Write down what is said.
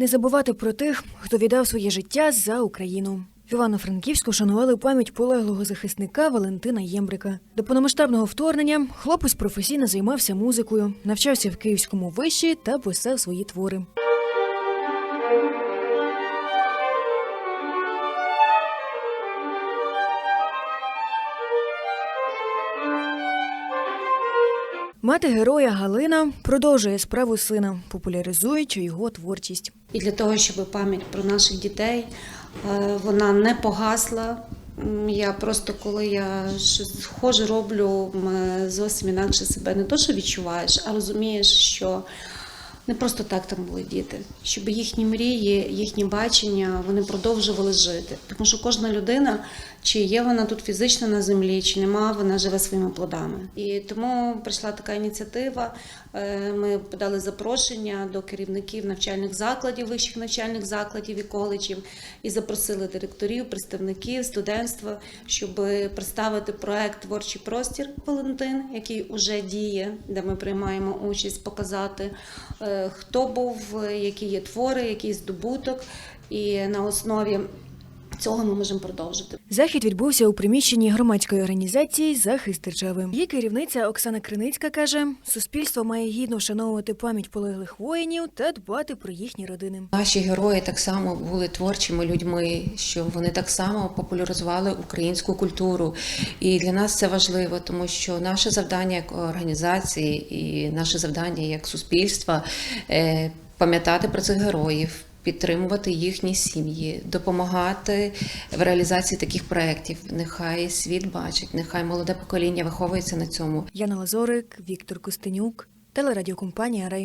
Не забувати про тих, хто віддав своє життя за Україну. В Івано-Франківську шанували пам'ять полеглого захисника Валентина Ємбрика. До повномасштабного вторгнення хлопець професійно займався музикою, навчався в Київському виші та писав свої твори. Мати героя Галина продовжує справу сина, популяризуючи його творчість. І для того, щоб пам'ять про наших дітей е, вона не погасла. Я просто коли я схоже роблю, зовсім інакше себе не то, що відчуваєш, а розумієш, що не просто так там були діти, щоб їхні мрії, їхні бачення вони продовжували жити. Тому що кожна людина, чи є вона тут фізично на землі, чи нема, вона живе своїми плодами. І тому прийшла така ініціатива. Е, Ми подали запрошення до керівників навчальних закладів, вищих навчальних закладів і коледжів, і запросили директорів, представників, студентства, щоб представити проект Творчий простір Валентин, який уже діє, де ми приймаємо участь, показати, е, хто був, які є твори, який здобуток, і на основі цього ми можемо продовжити. Захід відбувся у приміщенні громадської організації Захист держави. Її керівниця Оксана Криницька каже: суспільство має гідно вшановувати пам'ять полеглих воїнів та дбати про їхні родини. Наші герої так само були творчими людьми, що вони так само популяризували українську культуру. І для нас це важливо, тому що наше завдання як організації і наше завдання як суспільства е, пам'ятати про цих героїв. Підтримувати їхні сім'ї, допомагати в реалізації таких проєктів. Нехай світ бачить, нехай молоде покоління виховується на цьому. Яна Лазорик, Віктор Костенюк, телерадіокомпанія Рей.